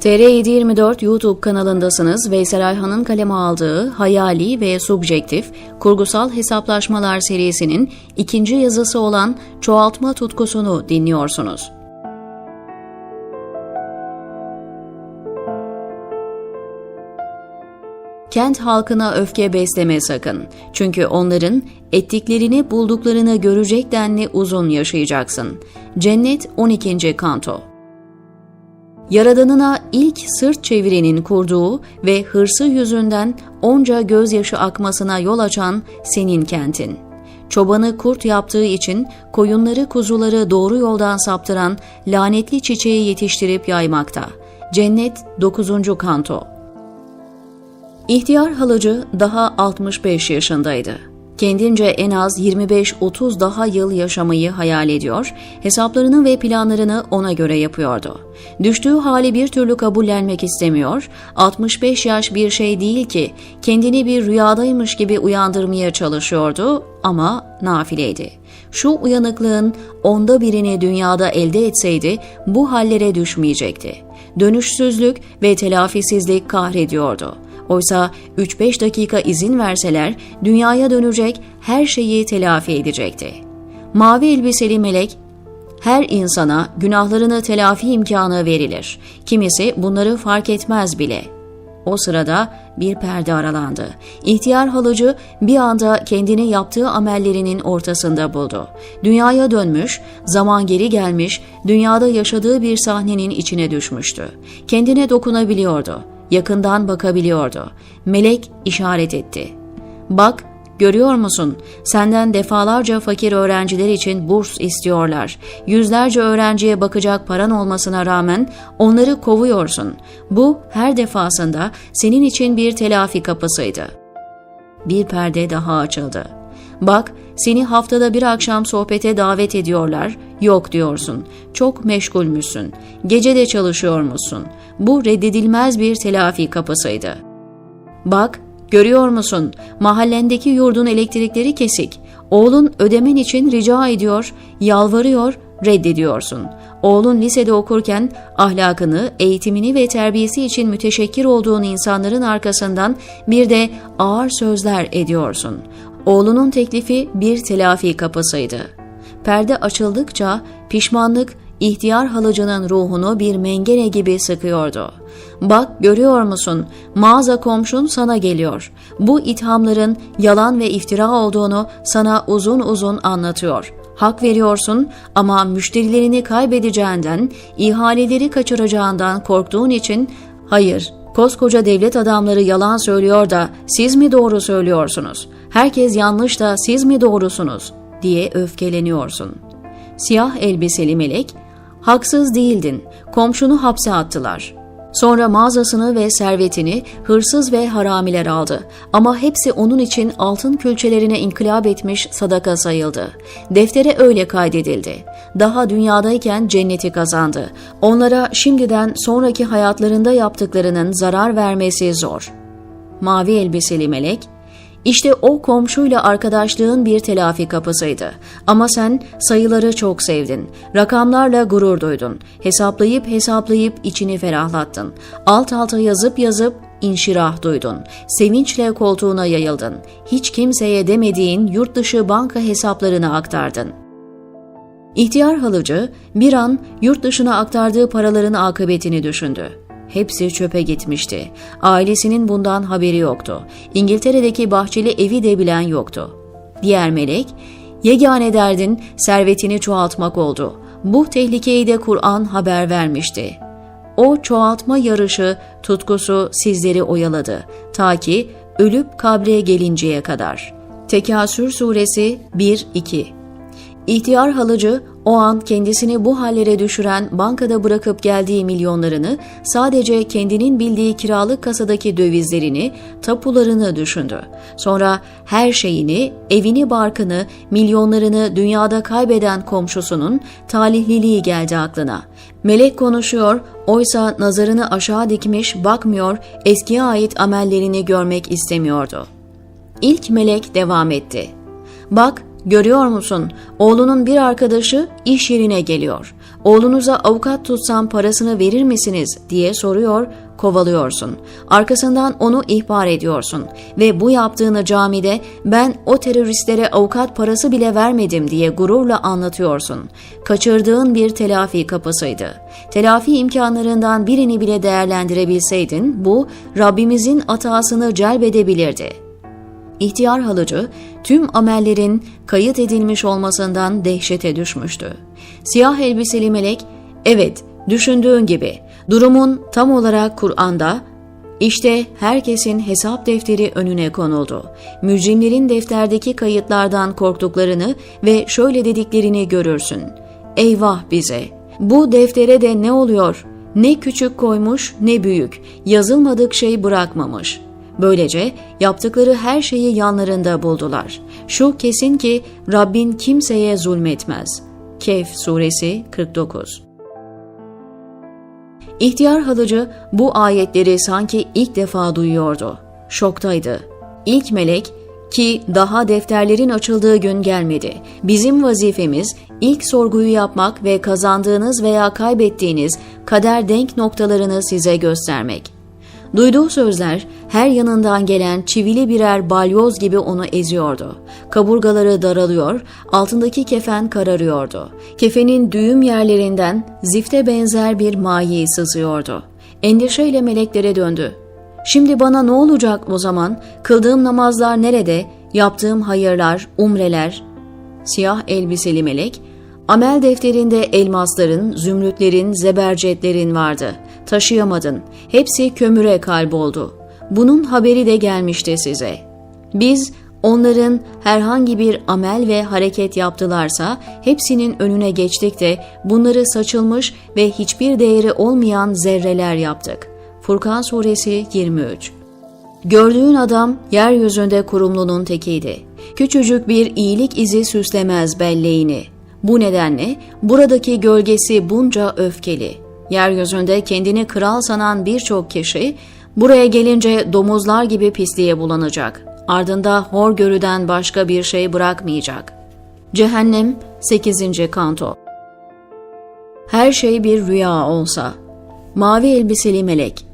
TR724 YouTube kanalındasınız. Veysel Ayhan'ın kaleme aldığı Hayali ve Subjektif Kurgusal Hesaplaşmalar serisinin ikinci yazısı olan Çoğaltma Tutkusunu dinliyorsunuz. Kent halkına öfke besleme sakın. Çünkü onların ettiklerini bulduklarını görecek denli uzun yaşayacaksın. Cennet 12. Kanto Yaradanına ilk sırt çevirenin kurduğu ve hırsı yüzünden onca gözyaşı akmasına yol açan senin kentin. Çobanı kurt yaptığı için koyunları kuzuları doğru yoldan saptıran lanetli çiçeği yetiştirip yaymakta. Cennet 9. Kanto İhtiyar halıcı daha 65 yaşındaydı. Kendince en az 25-30 daha yıl yaşamayı hayal ediyor, hesaplarını ve planlarını ona göre yapıyordu. Düştüğü hali bir türlü kabullenmek istemiyor, 65 yaş bir şey değil ki kendini bir rüyadaymış gibi uyandırmaya çalışıyordu ama nafileydi. Şu uyanıklığın onda birini dünyada elde etseydi bu hallere düşmeyecekti. Dönüşsüzlük ve telafisizlik kahrediyordu. Oysa 3-5 dakika izin verseler dünyaya dönecek her şeyi telafi edecekti. Mavi elbiseli melek her insana günahlarını telafi imkanı verilir. Kimisi bunları fark etmez bile. O sırada bir perde aralandı. İhtiyar halıcı bir anda kendini yaptığı amellerinin ortasında buldu. Dünyaya dönmüş, zaman geri gelmiş, dünyada yaşadığı bir sahnenin içine düşmüştü. Kendine dokunabiliyordu yakından bakabiliyordu. Melek işaret etti. Bak, görüyor musun? Senden defalarca fakir öğrenciler için burs istiyorlar. Yüzlerce öğrenciye bakacak paran olmasına rağmen onları kovuyorsun. Bu her defasında senin için bir telafi kapısıydı. Bir perde daha açıldı. Bak, seni haftada bir akşam sohbete davet ediyorlar. Yok diyorsun. Çok meşgulmüşsün. Gece de çalışıyormuşsun. Bu reddedilmez bir telafi kapısıydı. Bak, görüyor musun? Mahallendeki yurdun elektrikleri kesik. Oğlun ödemen için rica ediyor, yalvarıyor, reddediyorsun. Oğlun lisede okurken ahlakını, eğitimini ve terbiyesi için müteşekkir olduğun insanların arkasından bir de ağır sözler ediyorsun. Oğlunun teklifi bir telafi kapısıydı. Perde açıldıkça pişmanlık ihtiyar halıcının ruhunu bir mengene gibi sıkıyordu. Bak görüyor musun mağaza komşun sana geliyor. Bu ithamların yalan ve iftira olduğunu sana uzun uzun anlatıyor. Hak veriyorsun ama müşterilerini kaybedeceğinden, ihaleleri kaçıracağından korktuğun için hayır koskoca devlet adamları yalan söylüyor da siz mi doğru söylüyorsunuz? Herkes yanlış da siz mi doğrusunuz? Diye öfkeleniyorsun. Siyah elbiseli melek Haksız değildin. Komşunu hapse attılar. Sonra mağazasını ve servetini hırsız ve haramiler aldı. Ama hepsi onun için altın külçelerine inkılap etmiş sadaka sayıldı. Deftere öyle kaydedildi. Daha dünyadayken cenneti kazandı. Onlara şimdiden sonraki hayatlarında yaptıklarının zarar vermesi zor. Mavi elbiseli melek, işte o komşuyla arkadaşlığın bir telafi kapısıydı. Ama sen sayıları çok sevdin. Rakamlarla gurur duydun. Hesaplayıp hesaplayıp içini ferahlattın. Alt alta yazıp yazıp inşirah duydun. Sevinçle koltuğuna yayıldın. Hiç kimseye demediğin yurt dışı banka hesaplarını aktardın. İhtiyar halıcı bir an yurt dışına aktardığı paraların akıbetini düşündü. Hepsi çöpe gitmişti. Ailesinin bundan haberi yoktu. İngiltere'deki bahçeli evi de bilen yoktu. Diğer melek, yegane derdin servetini çoğaltmak oldu. Bu tehlikeyi de Kur'an haber vermişti. O çoğaltma yarışı, tutkusu sizleri oyaladı. Ta ki ölüp kabre gelinceye kadar. Tekasür suresi 1-2 İhtiyar halıcı o an kendisini bu hallere düşüren bankada bırakıp geldiği milyonlarını sadece kendinin bildiği kiralık kasadaki dövizlerini, tapularını düşündü. Sonra her şeyini, evini barkını, milyonlarını dünyada kaybeden komşusunun talihliliği geldi aklına. Melek konuşuyor, oysa nazarını aşağı dikmiş bakmıyor, eskiye ait amellerini görmek istemiyordu. İlk melek devam etti. Bak Görüyor musun? Oğlunun bir arkadaşı iş yerine geliyor. Oğlunuza avukat tutsam parasını verir misiniz diye soruyor, kovalıyorsun. Arkasından onu ihbar ediyorsun ve bu yaptığını camide ben o teröristlere avukat parası bile vermedim diye gururla anlatıyorsun. Kaçırdığın bir telafi kapısıydı. Telafi imkanlarından birini bile değerlendirebilseydin bu Rabbimizin atasını celbedebilirdi.'' İhtiyar halıcı tüm amellerin kayıt edilmiş olmasından dehşete düşmüştü. Siyah elbiseli melek, evet düşündüğün gibi durumun tam olarak Kur'an'da işte herkesin hesap defteri önüne konuldu. Mücrimlerin defterdeki kayıtlardan korktuklarını ve şöyle dediklerini görürsün. Eyvah bize! Bu deftere de ne oluyor? Ne küçük koymuş ne büyük, yazılmadık şey bırakmamış.'' Böylece yaptıkları her şeyi yanlarında buldular. Şu kesin ki Rabbin kimseye zulmetmez. Kehf suresi 49 İhtiyar halıcı bu ayetleri sanki ilk defa duyuyordu. Şoktaydı. İlk melek ki daha defterlerin açıldığı gün gelmedi. Bizim vazifemiz ilk sorguyu yapmak ve kazandığınız veya kaybettiğiniz kader denk noktalarını size göstermek. Duyduğu sözler her yanından gelen çivili birer balyoz gibi onu eziyordu. Kaburgaları daralıyor, altındaki kefen kararıyordu. Kefenin düğüm yerlerinden zifte benzer bir mayi sızıyordu. Endişeyle meleklere döndü. Şimdi bana ne olacak o zaman? Kıldığım namazlar nerede? Yaptığım hayırlar, umreler? Siyah elbiseli melek, amel defterinde elmasların, zümrütlerin, zebercetlerin vardı.'' Taşıyamadın. Hepsi kömüre kalboldu. Bunun haberi de gelmişti size. Biz onların herhangi bir amel ve hareket yaptılarsa hepsinin önüne geçtik de bunları saçılmış ve hiçbir değeri olmayan zerreler yaptık. Furkan Suresi 23 Gördüğün adam yeryüzünde kurumlunun tekiydi. Küçücük bir iyilik izi süslemez belleğini. Bu nedenle buradaki gölgesi bunca öfkeli.'' Yeryüzünde kendini kral sanan birçok kişi buraya gelince domuzlar gibi pisliğe bulanacak. Ardında hor görüden başka bir şey bırakmayacak. Cehennem 8. Kanto Her şey bir rüya olsa. Mavi elbiseli melek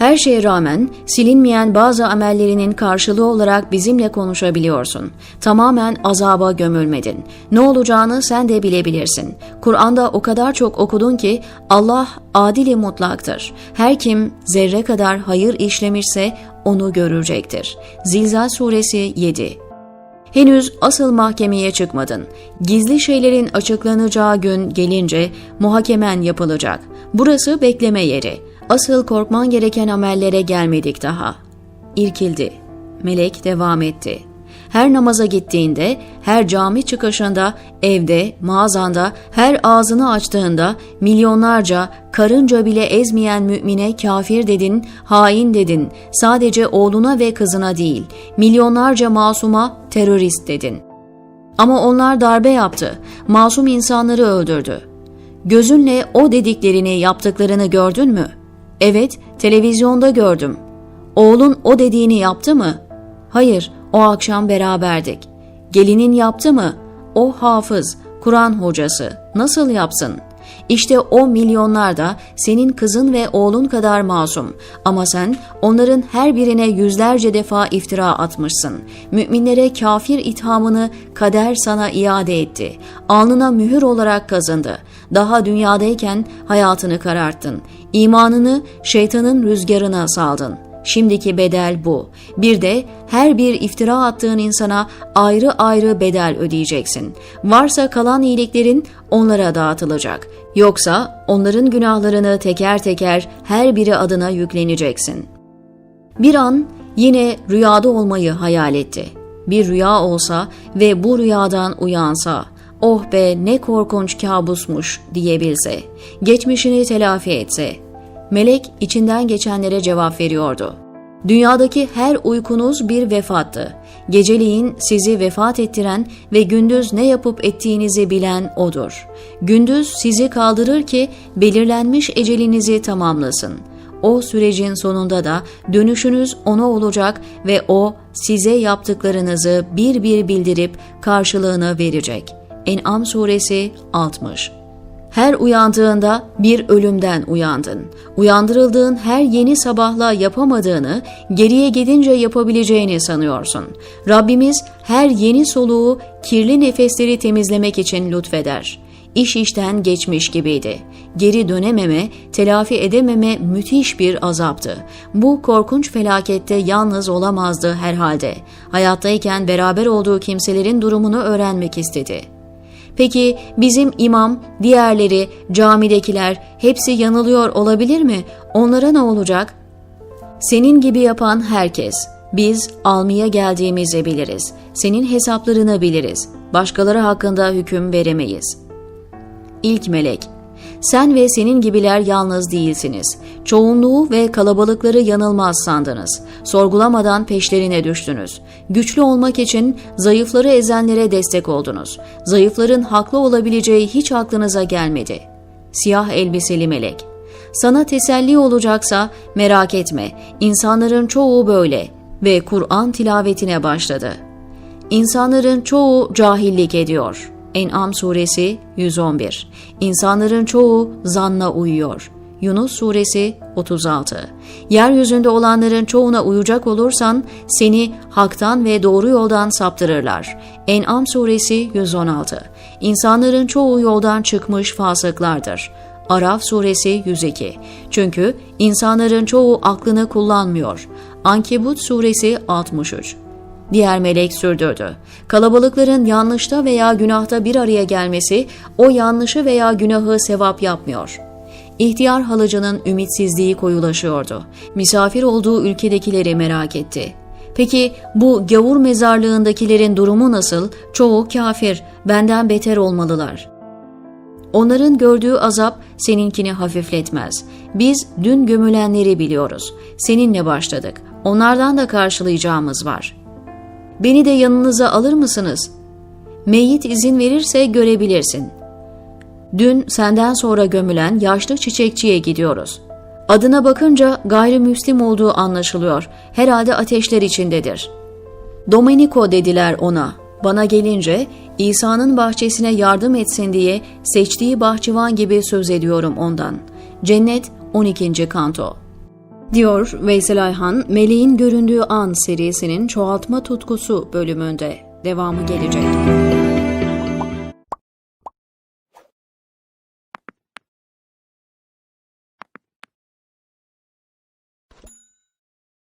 her şeye rağmen silinmeyen bazı amellerinin karşılığı olarak bizimle konuşabiliyorsun. Tamamen azaba gömülmedin. Ne olacağını sen de bilebilirsin. Kur'an'da o kadar çok okudun ki Allah adili mutlaktır. Her kim zerre kadar hayır işlemişse onu görecektir. Zilzal suresi 7 Henüz asıl mahkemeye çıkmadın. Gizli şeylerin açıklanacağı gün gelince muhakemen yapılacak. Burası bekleme yeri asıl korkman gereken amellere gelmedik daha. İrkildi. Melek devam etti. Her namaza gittiğinde, her cami çıkışında, evde, mağazanda, her ağzını açtığında milyonlarca, karınca bile ezmeyen mümine kafir dedin, hain dedin. Sadece oğluna ve kızına değil, milyonlarca masuma terörist dedin. Ama onlar darbe yaptı, masum insanları öldürdü. Gözünle o dediklerini yaptıklarını gördün mü?'' Evet, televizyonda gördüm. Oğlun o dediğini yaptı mı? Hayır, o akşam beraberdik. Gelinin yaptı mı? O hafız, Kur'an hocası. Nasıl yapsın? İşte o milyonlar da senin kızın ve oğlun kadar masum. Ama sen onların her birine yüzlerce defa iftira atmışsın. Müminlere kafir ithamını kader sana iade etti. Alnına mühür olarak kazındı. Daha dünyadayken hayatını kararttın. İmanını şeytanın rüzgarına saldın. Şimdiki bedel bu. Bir de her bir iftira attığın insana ayrı ayrı bedel ödeyeceksin. Varsa kalan iyiliklerin onlara dağıtılacak. Yoksa onların günahlarını teker teker her biri adına yükleneceksin. Bir an yine rüyada olmayı hayal etti. Bir rüya olsa ve bu rüyadan uyansa, oh be ne korkunç kabusmuş diyebilse, geçmişini telafi etse. Melek içinden geçenlere cevap veriyordu. Dünyadaki her uykunuz bir vefattı. Geceliğin sizi vefat ettiren ve gündüz ne yapıp ettiğinizi bilen O'dur. Gündüz sizi kaldırır ki belirlenmiş ecelinizi tamamlasın. O sürecin sonunda da dönüşünüz O'na olacak ve O size yaptıklarınızı bir bir bildirip karşılığını verecek. En'am suresi 60 Her uyandığında bir ölümden uyandın. Uyandırıldığın her yeni sabahla yapamadığını, geriye gidince yapabileceğini sanıyorsun. Rabbimiz her yeni soluğu kirli nefesleri temizlemek için lütfeder. İş işten geçmiş gibiydi. Geri dönememe, telafi edememe müthiş bir azaptı. Bu korkunç felakette yalnız olamazdı herhalde. Hayattayken beraber olduğu kimselerin durumunu öğrenmek istedi.'' Peki bizim imam, diğerleri, camidekiler hepsi yanılıyor olabilir mi? Onlara ne olacak? Senin gibi yapan herkes. Biz almaya geldiğimizi biliriz. Senin hesaplarını biliriz. Başkaları hakkında hüküm veremeyiz. İlk melek sen ve senin gibiler yalnız değilsiniz. Çoğunluğu ve kalabalıkları yanılmaz sandınız. Sorgulamadan peşlerine düştünüz. Güçlü olmak için zayıfları ezenlere destek oldunuz. Zayıfların haklı olabileceği hiç aklınıza gelmedi. Siyah elbiseli melek. Sana teselli olacaksa merak etme. İnsanların çoğu böyle ve Kur'an tilavetine başladı. İnsanların çoğu cahillik ediyor.'' En'am suresi 111 İnsanların çoğu zanna uyuyor. Yunus suresi 36 Yeryüzünde olanların çoğuna uyacak olursan seni haktan ve doğru yoldan saptırırlar. En'am suresi 116 İnsanların çoğu yoldan çıkmış fasıklardır. Araf suresi 102 Çünkü insanların çoğu aklını kullanmıyor. Ankebut suresi 63 Diğer melek sürdürdü. Kalabalıkların yanlışta veya günahta bir araya gelmesi o yanlışı veya günahı sevap yapmıyor. İhtiyar halıcının ümitsizliği koyulaşıyordu. Misafir olduğu ülkedekileri merak etti. Peki bu gavur mezarlığındakilerin durumu nasıl? Çoğu kafir, benden beter olmalılar. Onların gördüğü azap seninkini hafifletmez. Biz dün gömülenleri biliyoruz. Seninle başladık. Onlardan da karşılayacağımız var.'' Beni de yanınıza alır mısınız? Meyyit izin verirse görebilirsin. Dün senden sonra gömülen yaşlı çiçekçiye gidiyoruz. Adına bakınca gayrimüslim olduğu anlaşılıyor. Herhalde ateşler içindedir. Domenico dediler ona. Bana gelince İsa'nın bahçesine yardım etsin diye seçtiği bahçıvan gibi söz ediyorum ondan. Cennet 12. Kanto diyor Veysel Ayhan, Meleğin Göründüğü An serisinin Çoğaltma Tutkusu bölümünde. Devamı gelecek.